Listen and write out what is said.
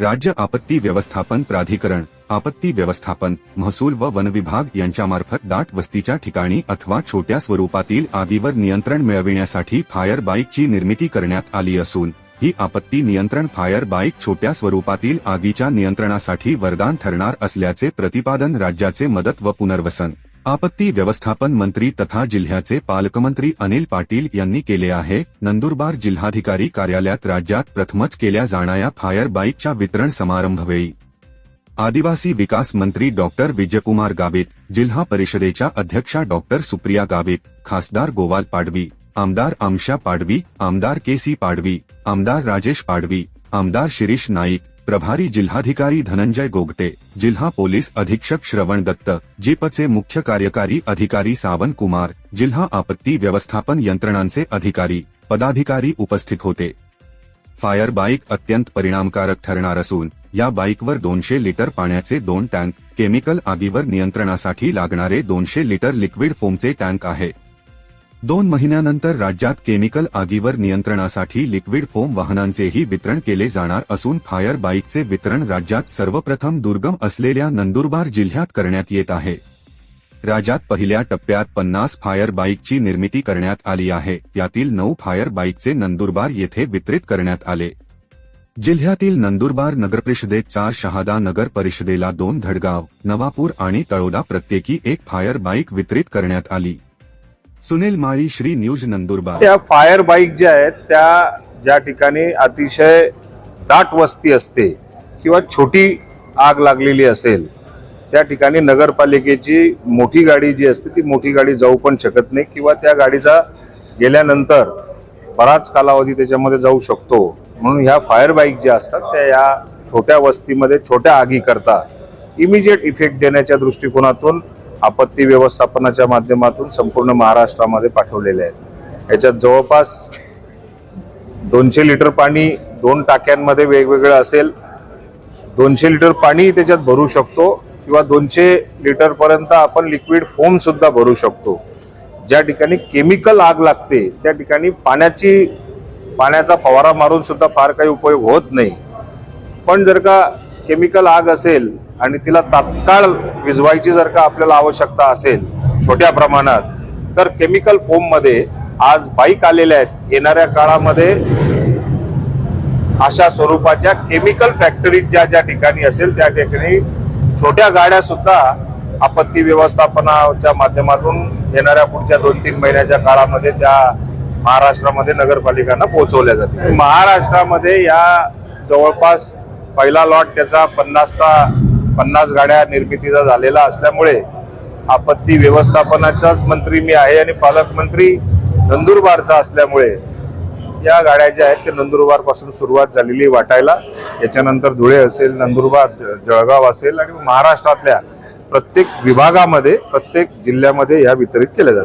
राज्य आपत्ती व्यवस्थापन प्राधिकरण आपत्ती व्यवस्थापन महसूल व वन विभाग यांच्यामार्फत दाट वस्तीच्या ठिकाणी अथवा छोट्या स्वरूपातील आगीवर नियंत्रण मिळविण्यासाठी फायर बाईकची निर्मिती करण्यात आली असून ही आपत्ती नियंत्रण फायर बाईक छोट्या स्वरूपातील आगीच्या नियंत्रणासाठी वरदान ठरणार असल्याचे प्रतिपादन राज्याचे मदत व पुनर्वसन आपत्ती व्यवस्थापन मंत्री तथा जिल्ह्याचे पालकमंत्री अनिल पाटील यांनी केले आहे. नंदुरबार जिल्हाधिकारी कार्यालयात राज्यात प्रथमच केल्या जाणाऱ्या फायर बाईकच्या वितरण समारंभवेळी आदिवासी विकास मंत्री डॉक्टर विजयकुमार गावित जिल्हा परिषदेच्या अध्यक्षा डॉक्टर सुप्रिया गावित खासदार गोवाल पाडवी आमदार आमशा पाडवी आमदार के सी पाडवी आमदार राजेश पाडवी आमदार शिरीष नाईक प्रभारी जिल्हाधिकारी धनंजय गोगटे जिल्हा पोलीस अधीक्षक श्रवण दत्त जीपचे मुख्य कार्यकारी अधिकारी सावन कुमार जिल्हा आपत्ती व्यवस्थापन यंत्रणांचे अधिकारी पदाधिकारी उपस्थित होते. फायर बाईक अत्यंत परिणामकारक ठरणार असून या बाईकवर दोनशे लिटर पाण्याचे दोन टँक केमिकल आगीवर नियंत्रणासाठी लागणारे दोनशे लिटर लिक्विड फोमचे टँक आहे. दोन महिन्यानंतर राज्यात केमिकल आगीवर नियंत्रणासाठी लिक्विड फोम वाहनांचेही वितरण केले जाणार असून फायर बाईकचे वितरण राज्यात सर्वप्रथम दुर्गम असलेल्या नंदुरबार जिल्ह्यात करण्यात येत आहे. राज्यात पहिल्या टप्प्यात पन्नास फायर बाईकची निर्मिती करण्यात आली आहे. त्यातील नऊ फायर बाईकचे नंदुरबार येथे वितरित करण्यात आले. जिल्ह्यातील नंदुरबार नगरपरिषदेत चार शहादा नगर परिषदेला दोन धडगाव नवापूर आणि तळोदा प्रत्येकी एक फायर बाईक वितरित करण्यात आली. सुनील माळी श्री न्यूज नंदुरबार. त्या फायर बाईक ज्या आहेत त्या ज्या ठिकाणी अतिशय दाट वस्ती असते किंवा छोटी आग लागलेली असेल त्या ठिकाणी नगरपालिकेची मोठी गाडी जी असते ती मोठी गाडी जाऊ पण शकत नाही किंवा त्या गाडीचा गेल्यानंतर बराच कालावधी त्याच्यामध्ये जाऊ शकतो. म्हणून ह्या फायर बाईक ज्या असतात त्या या छोट्या वस्तीमध्ये छोट्या आगीकरता इमिजिएट इफेक्ट देण्याच्या दृष्टिकोनातून आपत्ती व्यवस्थापनाच्या माध्यमातून संपूर्ण महाराष्ट्रामध्ये पाठवलेले आहेत. याच्यात जवळपास दोनशे लिटर पाणी दोन टाक्यांमध्ये वेगवेगळं असेल. दोनशे लिटर पाणी त्याच्यात भरू शकतो किंवा दोनशे लिटरपर्यंत आपण लिक्विड फोमसुद्धा भरू शकतो. ज्या ठिकाणी केमिकल आग लागते त्या ठिकाणी पाण्याची पाण्याचा फवारा मारून सुद्धा फार काही उपयोग होत नाही. पण जर का केमिकल आग असेल आणि तिला तात्काळ विजवायची जर का आपल्याला आवश्यकता असेल छोट्या प्रमाणात तर केमिकल फोममध्ये आज बाईक आलेल्या आहेत. येणाऱ्या काळामध्ये अशा स्वरूपाच्या केमिकल फॅक्टरी ज्या ज्या ठिकाणी असेल त्या ठिकाणी छोट्या गाड्या सुद्धा आपत्ती व्यवस्थापनाच्या माध्यमातून येणाऱ्या पुढच्या दोन तीन महिन्याच्या काळामध्ये त्या महाराष्ट्रामध्ये नगरपालिकांना पोहोचवल्या जातील. महाराष्ट्रामध्ये या जवळपास पहिला लॉट त्याचा पन्नासचा पन्नास गाड्या निर्मितीचा झालेला असल्यामुळे आपत्ती व्यवस्थापनाचाच मंत्री मी आहे आणि पालकमंत्री नंदुरबारचा असल्यामुळे या गाड्या ज्या आहेत ते नंदुरबारपासून सुरुवात झालेली वाटायला. याच्यानंतर धुळे असेल नंदुरबार जळगाव असेल आणि महाराष्ट्रातल्या प्रत्येक विभागामध्ये प्रत्येक जिल्ह्यामध्ये या वितरित केल्या जातात.